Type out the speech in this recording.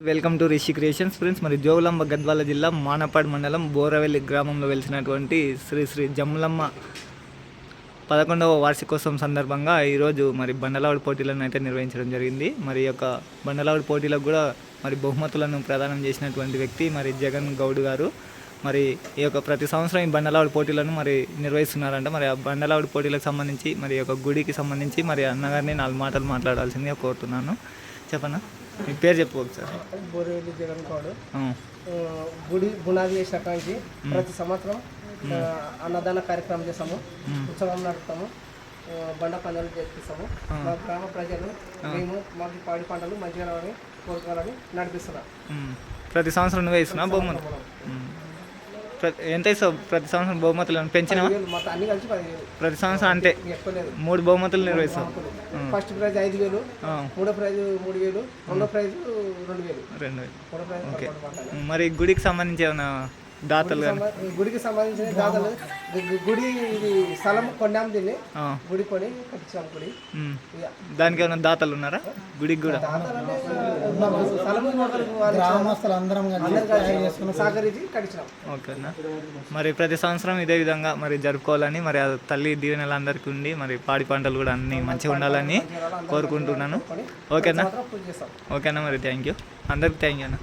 Welcome to Rishi creations friends. మరి జోగులాంబ గద్వాల జిల్లా మానపాడు మండలం బోరవెల్లి గ్రామంలో వెలిసినటువంటి శ్రీ శ్రీ జమ్ములమ్మ పదకొండవ వార్షికోత్సవం సందర్భంగా ఈరోజు మరి బండలావుడి పోటీలను అయితే నిర్వహించడం జరిగింది. మరి యొక్క బండలావుడి పోటీలకు కూడా మరి బహుమతులను ప్రదానం చేసినటువంటి వ్యక్తి మరి జగన్ గౌడ్ గారు. మరి ఈ యొక్క ప్రతి సంవత్సరం ఈ బండలావుడి పోటీలను మరి నిర్వహిస్తున్నారంట. మరి ఆ బండలావుడి పోటీలకు సంబంధించి మరి యొక్క గుడికి సంబంధించి మరి అన్నగారిని నాలుగు మాటలు మాట్లాడాల్సిందిగా కోరుతున్నాను. చెప్పనా? మీ పేరు చెప్పు ఒకసారి బోరేలి జగన్ గౌడ్ ఆ, గుడి బునాది చేసిన కాంచి ప్రతి సంవత్సరం అన్నదాన కార్యక్రమం చేస్తాము ఉత్సవం నడుపుతాము బండ పందాలు చేపిస్తాము. మా గ్రామ ప్రజలు మేము మాకు పాడి పంటలు మంచిగా రావాలని కోరుకోవాలని నడిపిస్తున్నాం. ప్రతి సంవత్సరం నువ్వే. ప్రతి ఎంత ఇస్తావు ప్రతి సంవత్సరం బహుమతులు పెంచినావా? వేలు మొత్తం అన్ని కలిసి పదివేలు. ప్రతి సంవత్సరం లేదు మూడు బహుమతులు నిర్వహిస్తావు. ఫస్ట్ ప్రైజ్ ఐదు వేలు మూడో ప్రైజ్ మూడు వేలు రెండో ప్రైజ్ రెండు వేలు. రెండు వేలు. ఉమ్, మరి గుడికి సంబంధించి ఏమైనా దాతలు గుడికి సంబంధించిన గు- గుడి ఇది స్థలం కొన్నాము దీన్ని. గుడి కొని కట్టించాం గుడి. దానికి ఏమైనా దాతలు ఉన్నారా? గుడికి కూడా? ఓకేనా? మరి ప్రతి సంవత్సరం ఇదే విధంగా మరి జరుపుకోవాలని మరి తల్లి దీవెనలు అందరికీ ఉండి మరి పాడి పంటలు కూడా అన్నీ మంచిగా ఉండాలని కోరుకుంటున్నాను. ఓకేనా? ఓకేనా మరి? Thank you. అందరికి థ్యాంక్ యూ అన్న.